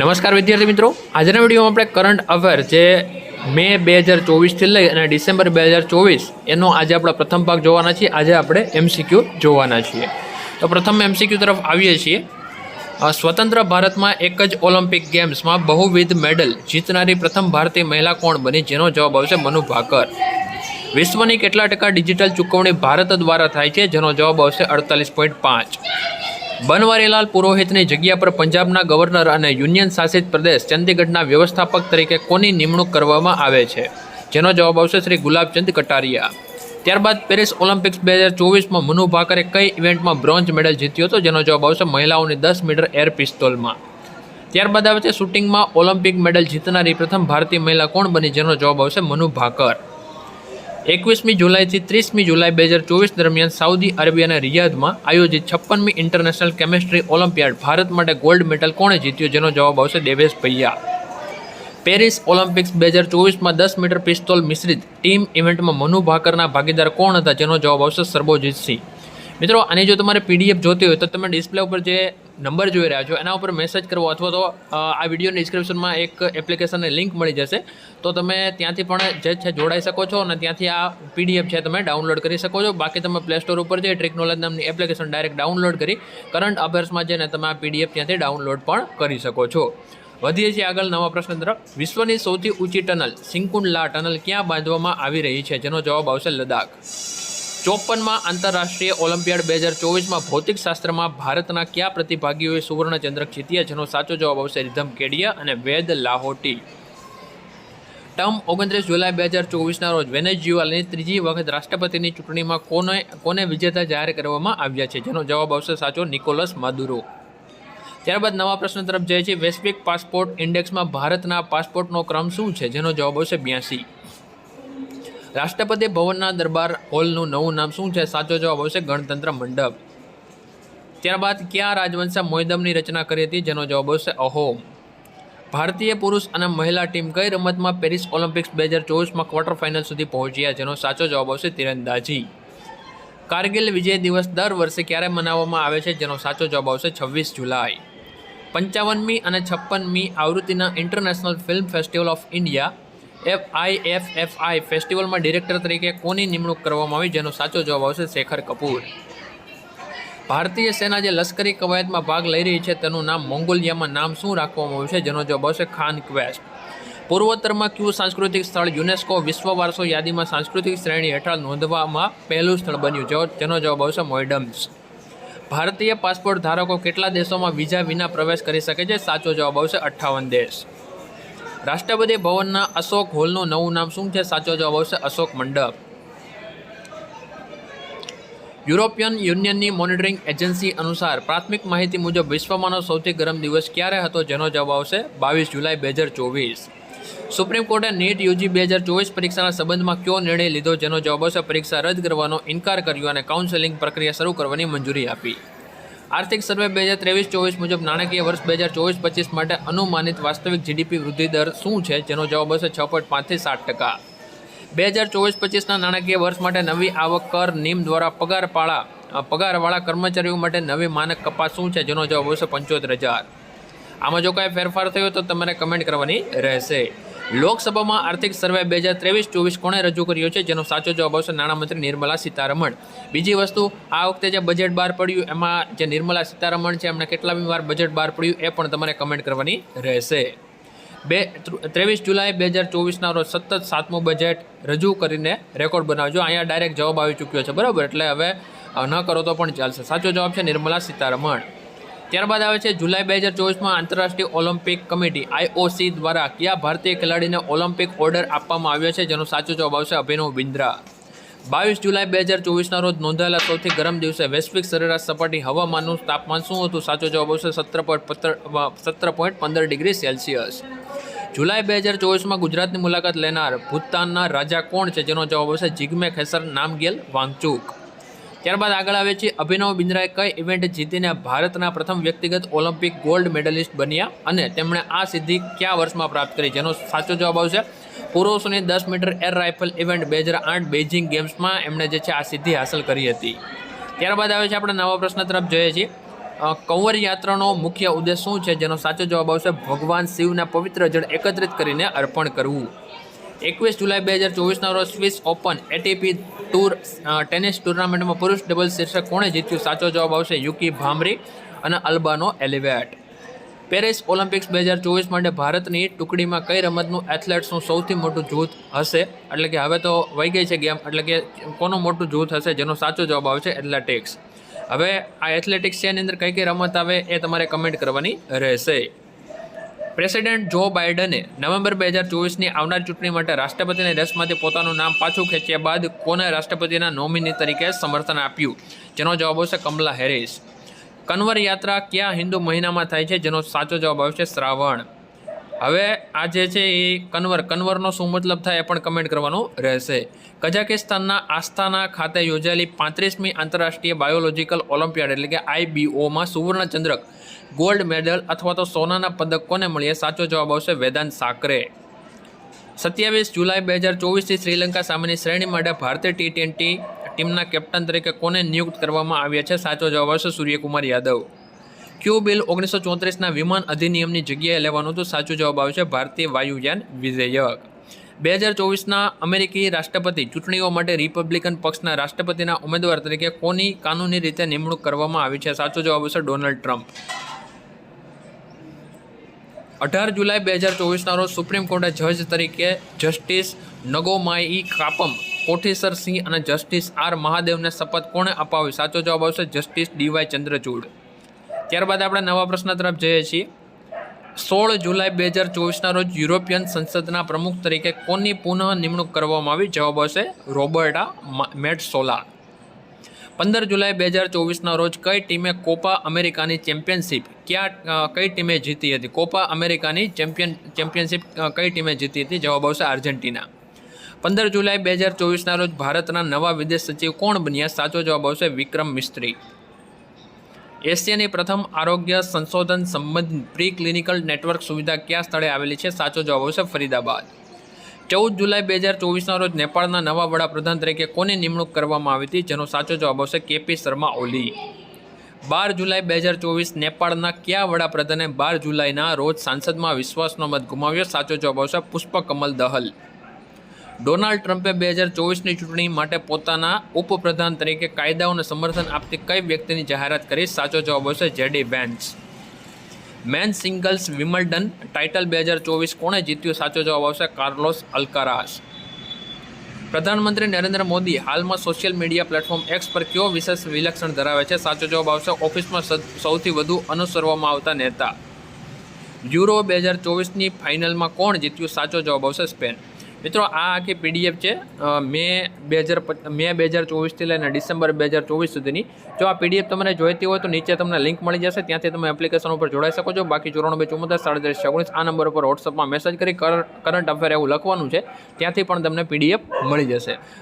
નમસ્કાર વિદ્યાર્થી મિત્રો. આજના વિડીયોમાં આપણે કરંટ અફેર જે મે બે હજાર ચોવીસથી લઈ અને ડિસેમ્બર બે હજાર ચોવીસ એનો આજે આપણે પ્રથમ ભાગ જોવાના છીએ. આજે આપણે એમસીક્યુ જોવાના છીએ. તો પ્રથમ એમસીક્યુ તરફ આવીએ છીએ. સ્વતંત્ર ભારતમાં એક જ ઓલિમ્પિક ગેમ્સમાં બહુવિધ મેડલ જીતનારી પ્રથમ ભારતીય મહિલા કોણ બની જેનો જવાબ આવશે મનુ ભાકર. વિશ્વની કેટલા ટકા ડિજિટલ ચૂકવણી ભારત દ્વારા થાય છે જેનો જવાબ આવશે અડતાલીસ પોઈન્ટ પાંચ. બનવારીલાલ પુરોહિતની જગ્યા પર પંજાબના ગવર્નર અને યુનિયન શાસિત પ્રદેશ ચંદીગઢના વ્યવસ્થાપક તરીકે કોની નિમણૂક કરવામાં આવે છે? જેનો જવાબ આવશે શ્રી ગુલાબચંદ કટારિયા. ત્યારબાદ પેરિસ ઓલિમ્પિક્સ બે હજાર ચોવીસમાં મનુ ભાકરે કઈ ઇવેન્ટમાં બ્રોન્ઝ મેડલ જીત્યો હતો? જેનો જવાબ આવશે મહિલાઓની દસ મીટર એર પિસ્તોલમાં. ત્યારબાદ આવે છે શૂટિંગમાં ઓલિમ્પિક મેડલ જીતનારી પ્રથમ ભારતીય મહિલા કોણ બની? જેનો જવાબ આવશે મનુ ભાકર. એકવીસમી જુલાઈથી ત્રીસમી જુલાઈ બે હજાર ચોવીસ દરમિયાન સાઉદી અરેબિયાના રિયાદમાં આયોજિત છપ્પનમી ઇન્ટરનેશનલ કેમેસ્ટ્રી ઓલિમ્પિયાડ ભારત માટે ગોલ્ડ મેડલ કોણે જીત્યો જેનો જવાબ આવશે દેવેશ ભૈયા. પેરિસ ઓલિમ્પિક્સ બે હજાર ચોવીસમાં દસ મીટર પિસ્તોલ મિશ્રિત ટીમ ઇવેન્ટમાં મનુ ભાકરના ભાગીદાર કોણ હતા જેનો જવાબ આવશે સરબોજીત સિંહ મિત્રો, આની જો તમારે પીડીએફ જોતી હોય તો તમે ડિસ્પ્લે ઉપર જે નંબર જોઈ રહ્યા છો, એના ઉપર મેસેજ કરવો અથવા તો આ વિડીયોની ડિસ્ક્રિપ્શનમાં એક એપ્લિકેશનની લિંક મળી જશે. તો તમે ત્યાંથી પણ જે છે જોડાઈ શકો છો અને ત્યાંથી આ પીડીએફ છે તમે ડાઉનલોડ કરી શકો છો. બાકી તમે પ્લે સ્ટોર ઉપર જઈ ટ્રિક નોલેજ નામની એપ્લિકેશન ડાયરેક્ટ ડાઉનલોડ કરી કરંટ અફેર્સમાં જઈને તમે આ પીડીએફ ત્યાંથી ડાઉનલોડ પણ કરી શકો છો. વધીએ છીએ આગળ નવા પ્રશ્ન તરફ. વિશ્વની સૌથી ઊંચી ટનલ સિંકુંડલા ટનલ ક્યાં બાંધવામાં આવી રહી છે? જેનો જવાબ આવશે લદ્દાખ. ચોપનમાં આંતરરાષ્ટ્રીય ઓલિમ્પિયાડ બે હજાર ચોવીસમાં ભૌતિકશાસ્ત્રમાં ભારતના કયા પ્રતિભાગીઓએ સુવર્ણચંદ્રક જીત્યા? જેનો સાચો જવાબ આવશે રિધમ કેડિયા અને વેદ લાહોટી. ટર્મ ઓગણત્રીસ જુલાઈ બે હજાર ચોવીસના રોજ વેનેઝ્યુએલાની ત્રીજી વખત રાષ્ટ્રપતિની ચૂંટણીમાં કોને કોને વિજેતા જાહેર કરવામાં આવ્યા છે? જેનો જવાબ આવશે સાચો નિકોલસ માદુરો. ત્યારબાદ નવા પ્રશ્ન તરફ જાય છે. વૈશ્વિક પાસપોર્ટ ઇન્ડેક્સમાં ભારતના પાસપોર્ટનો ક્રમ શું છે? જેનો જવાબ આવશે બ્યાસી. રાષ્ટ્રપતિ ભવનના દરબાર હોલનું નવું નામ શું છે? સાચો જવાબ આવશે ગણતંત્ર મંડપ. ત્યારબાદ ક્યાં રાજવંશે મોયદમની રચના કરી હતી? જેનો જવાબ આવશે અહોમ ભારતીય પુરુષ અને મહિલા ટીમ કઈ રમતમાં પેરિસ ઓલિમ્પિક્સ બે હજાર ચોવીસમાં ક્વાર્ટર ફાઇનલ સુધી પહોંચ્યા? જેનો સાચો જવાબ આવશે તીરંદાજી. કારગિલ વિજય દિવસ દર વર્ષે ક્યારે મનાવવામાં આવે છે? જેનો સાચો જવાબ આવશે છવ્વીસ જુલાઈ. પંચાવનમી અને છપ્પનમી આવૃત્તિના international film festival of India F I F F I ફેસ્ટિવલમાં ડિરેક્ટર તરીકે કોની નિમણૂક કરવામાં આવી? જેનો સાચો જવાબ આવશે શેખર કપૂર. ભારતીય સેના જે લશ્કરી કવાયતમાં ભાગ લઈ રહી છે, તેનું નામ મોંગોલિયામાં નામ શું રાખવામાં આવ્યું છે? જેનો જવાબ આવશે ખાન ક્વેસ્ટ. પૂર્વોત્તરમાં ક્યુ સાંસ્કૃતિક સ્થળ યુનેસ્કો વિશ્વ વારસો યાદીમાં સાંસ્કૃતિક શ્રેણી હેઠળ નોંધવામાં પહેલું સ્થળ બન્યું જો જેનો જવાબ આવશે મોઇડમ્સ. ભારતીય પાસપોર્ટ ધારકો કેટલા દેશોમાં વિઝા વિના પ્રવેશ કરી શકે છે? સાચો જવાબ આવશે અઠ્ઠાવન દેશ. રાષ્ટ્રપતિ ભવનના અશોક હોલનું નવું નામ શું છે? સાચો જવાબ આવશે અશોક મંડપ. યુરોપિયન યુનિયનની મોનિટરિંગ એજન્સી અનુસાર પ્રાથમિક માહિતી મુજબ વિશ્વમાંનો સૌથી ગરમ દિવસ ક્યારે હતો જેનો જવાબ આવશે? બાવીસ જુલાઈ બે હજાર ચોવીસ. સુપ્રીમ કોર્ટે નીટ યુજી બે હજાર ચોવીસ પરીક્ષાના સંબંધમાં કયો નિર્ણય લીધો જેનો જવાબ આવશે? પરીક્ષા રદ કરવાનો ઇનકાર કર્યો અને કાઉન્સેલિંગ પ્રક્રિયા શરૂ કરવાની મંજૂરી આપી. આર્થિક સર્વે બે હજાર ત્રેવીસ ચોવીસ મુજબ નાણાકીય વર્ષ બે હજાર ચોવીસ પચીસ માટે અનુમાનિત વાસ્તવિક જીડીપી વૃદ્ધિ દર શું છે? જેનો જવાબ હશે છ પોઈન્ટ પાંચથી સાત ટકા. બે હજાર ચોવીસ પચીસના નાણાકીય વર્ષ માટે નવી આવક કર નિમ દ્વારા પગારપાળા પાળા પગારવાળા કર્મચારીઓ માટે નવી માનક કપાત શું છે? જેનો જવાબ હશે પંચોતેર હજાર. આમાં જો કાંઈ ફેરફાર થયો તો તમારે કમેન્ટ કરવાની રહેશે. લોકસભામાં આર્થિક સર્વે બે હજાર ત્રેવીસ ચોવીસ કોણે રજૂ કર્યો છે? જેનો સાચો જવાબ આવશે નાણામંત્રી નિર્મલા સીતારમણ. બીજી વસ્તુ, આ વખતે જે બજેટ બહાર પડ્યું, એમાં જે નિર્મલા સીતારમણ છે, એમણે કેટલામી વાર બજેટ બહાર પડ્યું એ પણ તમારે કમેન્ટ કરવાની રહેશે. બે ત્રેવીસ જુલાઈ બે હજાર ચોવીસના રોજ સતત સાતમું બજેટ રજૂ કરીને રેકોર્ડ બનાવજો. અહીંયા ડાયરેક્ટ જવાબ આવી ચૂક્યો છે, બરાબર? એટલે હવે ન કરો તો પણ ચાલશે. સાચો જવાબ છે નિર્મલા સીતારમણ. ત્યારબાદ આવે છે જુલાઈ બે હજાર ચોવીસમાં આંતરરાષ્ટ્રીય ઓલિમ્પિક કમિટી આઈઓસી દ્વારા કયા ભારતીય ખેલાડીને ઓલિમ્પિક ઓર્ડર આપવામાં આવ્યો છે જેનો સાચો જવાબ આવશે અભિનવ બિંદ્રા. બાવીસ જુલાઈ બે હજાર ચોવીસના રોજ નોંધાયેલા સૌથી ગરમ દિવસે વૈશ્વિક સરેરાશ સપાટી હવામાનનું તાપમાન શું હતું? સાચો જવાબ આવશે સત્તર પોઈન્ટ સત્તર પોઈન્ટ પંદર ડિગ્રી સેલ્સિયસ. જુલાઈ બે હજાર ચોવીસમાં ગુજરાતની મુલાકાત લેનાર ભૂતાનના રાજા કોણ છે? જેનો જવાબ આવશે જિગ્મે ખેસર નામગેલ વાંગચુક. ત્યારબાદ આગળ આવે છે અભિનવ બિંદ્રાએ કઈ ઇવેન્ટ જીતીને ભારતના પ્રથમ વ્યક્તિગત ઓલિમ્પિક ગોલ્ડ મેડલિસ્ટ બન્યા અને તેમણે આ સિદ્ધિ કયા વર્ષમાં પ્રાપ્ત કરી? જેનો સાચો જવાબ આવશે. પુરુષોની દસ મીટર એર રાઇફલ ઇવેન્ટ બે હજાર આઠ બેઇજિંગ ગેમ્સમાં એમણે જે છે આ સિદ્ધિ હાંસલ કરી હતી. ત્યારબાદ આવે છે આપણે નવા પ્રશ્ન તરફ જોઈએ છીએ. કંવર યાત્રાનો મુખ્ય ઉદ્દેશ શું છે? જેનો સાચો જવાબ આવશે. ભગવાન શિવના પવિત્ર જળ એકત્રિત કરીને અર્પણ કરવું. એકવીસ જુલાઈ બે હજાર ચોવીસના રોજ Swiss open ATP tour tennis ટુર્નામેન્ટમાં પુરુષ ડબલ શીર્ષક કોણે જીત્યું? સાચો જવાબ આવશે યુકી ભામરી અને અલ્બાનો એલિવેટ. પેરિસ ઓલિમ્પિક્સ બે હજાર ચોવીસ માટે ભારતની ટુકડીમાં કઈ રમતનું એથ્લેટ્સનું સૌથી મોટું જૂથ હશે? એટલે કે હવે તો વહી ગઈ છે ગેમ, એટલે કે કોનું મોટું જૂથ હશે જેનો સાચો જવાબ આવશે એથ્લેટિક્સ. હવે આ એથ્લેટિક્સ છે એની અંદર કઈ કઈ રમત આવે એ તમારે કમેન્ટ કરવાની રહેશે. પ્રેસિડેન્ટ જો બાઇડને નવેમ્બર બે હજાર ચોવીસની આવનાર ચૂંટણી માટે રાષ્ટ્રપતિની રેસમાંથી પોતાનું નામ પાછું ખેંચ્યા બાદ કોને રાષ્ટ્રપતિના નોમિની તરીકે સમર્થન આપ્યું? જેનો જવાબ આવશે કમલા હેરિસ. કન્વર યાત્રા કયા હિન્દુ મહિનામાં થાય છે? જેનો સાચો જવાબ આવશે શ્રાવણ. હવે આ જે છે એ કન્વર, કન્વરનો શું મતલબ થાય એ પણ કમેન્ટ કરવાનું રહેશે. કઝાકિસ્તાનના આસ્થાના ખાતે યોજાયેલી પાંત્રીસમી આંતરરાષ્ટ્રીય બાયોલોજીકલ ઓલિમ્પિયાડ એટલે કે આઈબીઓમાં સુવર્ણચંદ્રક ચંદ્રક ગોલ્ડ મેડલ અથવા તો સોનાના પદક કોને મળીએ, સાચો જવાબ આવશે વેદાંત સાકરે. સત્યાવીસ જુલાઈ બે હજાર ચોવીસથી શ્રીલંકા સામેની શ્રેણી માટે ભારતીય ટી ટ્વેન્ટી ટીમના કેપ્ટન તરીકે કોને નિયુક્ત કરવામાં આવ્યા છે? સાચો જવાબ આવશે સૂર્યકુમાર યાદવ. ક્યુ બિલ ઓગણીસો ચોત્રીસના વિમાન અધિનિયમની જગ્યાએ લેવાનું હતું. સાચો જવાબ આવશે ભારતીય વાયુયાન વિધેયક. બે હજાર ચોવીસના અમેરિકી રાષ્ટ્રપતિ ચૂંટણીઓ માટે રિપબ્લિકન પક્ષના રાષ્ટ્રપતિના ઉમેદવાર તરીકે કોની કાનૂની રીતે નિમણૂક કરવામાં આવી છે? સાચો જવાબ આવશે ડોનાલ્ડ ટ્રમ્પ. અઢાર જુલાઈ બે હજાર ચોવીસના રોજ સુપ્રીમ કોર્ટે જજ તરીકે જસ્ટિસ નગોમાઈ કાપમ, કોઠીસર સિંહ અને જસ્ટિસ આર મહાદેવને શપથ કોણે અપાવી? સાચો જવાબ આવશે જસ્ટિસ ડીવાય ચંદ્રચૂડ. ત્યારબાદ આપણે નવા પ્રશ્ન તરફ જઈએ છીએ. સોળ જુલાઈ બે હજાર ચોવીસના રોજ યુરોપિયન સંસદના પ્રમુખ તરીકે કોની પુનઃ નિમણૂક કરવામાં આવી? જવાબ આવશે રોબર્ટા મેટસોલા પંદર જુલાઈ બે હજાર ચોવીસના રોજ કઈ ટીમે કોપા અમેરિકાની ચેમ્પિયનશિપ ક્યાં કઈ ટીમે જીતી હતી? કોપા અમેરિકાની ચેમ્પિયન, ચેમ્પિયનશિપ કઈ ટીમે જીતી હતી? જવાબ આવશે આર્જેન્ટિના. પંદર જુલાઈ બે હજાર ચોવીસના રોજ ભારતના નવા વિદેશ સચિવ કોણ બન્યા? સાચો જવાબ આવશે વિક્રમ મિસ્ત્રી. એશિયાની પ્રથમ આરોગ્ય સંશોધન સંબંધિત પ્રી ક્લિનિકલ નેટવર્ક સુવિધા કયા સ્થળે આવેલી છે? સાચો જવાબ આવશે ફરીદાબાદ. ચૌદ જુલાઈ બે હજાર ચોવીસના રોજ નેપાળના નવા વડાપ્રધાન તરીકે કોની નિમણૂક કરવામાં આવી હતી? જેનો સાચો જવાબ આવશે કેપી શર્મા ઓલી. બાર જુલાઈ બે હજાર ચોવીસ નેપાળના કયા વડાપ્રધાને બાર જુલાઈના રોજ સાંસદમાં વિશ્વાસનો મત ગુમાવ્યો? સાચો જવાબ આવશે પુષ્પકમલ દહલ. ડોનાલ્ડ ટ્રમ્પે બે હજાર ચોવીસની ચૂંટણી માટે પોતાના ઉપપ્રધાન તરીકે કાયદાઓને સમર્થન આપતી કઈ વ્યક્તિની જાહેરાત કરી? સાચો જવાબ આવશે J D Vance. Men singles Wimbledon, title બે હજાર ચોવીસ કોણે જીત્યું? સાચો જવાબ આવશે કાર્લોસ અલ્કારાસ. પ્રધાનમંત્રી નરેન્દ્ર મોદી હાલમાં સોશિયલ મીડિયા પ્લેટફોર્મ એક્સ પર કયો વિશેષ વિલક્ષણ ધરાવે છે? સાચો જવાબ આવશે ઓફિસમાં સૌથી વધુ અનુસરવામાં આવતા નેતા. યુરો બે હજાર ચોવીસની ફાઇનલમાં કોણ જીત્યું? સાચો જવાબ આવશે સ્પેન. મિત્રો, આ આખી પીડીએફ છે મે બે હજાર મે બે હજાર ચોવીસથી લઈને ડિસેમ્બર બે હજાર ચોવીસ સુધીની. જો આ પીડીએફ તમને જોઈતી હોય તો નીચે તમને લિંક મળી જશે, ત્યાંથી તમે એપ્લિકેશન ઉપર જોડાઈ શકો છો. બાકી ચોરાણું બે ચુમ્મોતેર, સાડત્રીસ, ઓગણીસ, આ નંબર ઉપર વોટ્સઅપમાં મેસેજ કરી કરંટ અફેર એવું લખવાનું છે, ત્યાંથી પણ તમને પીડીએફ મળી જશે.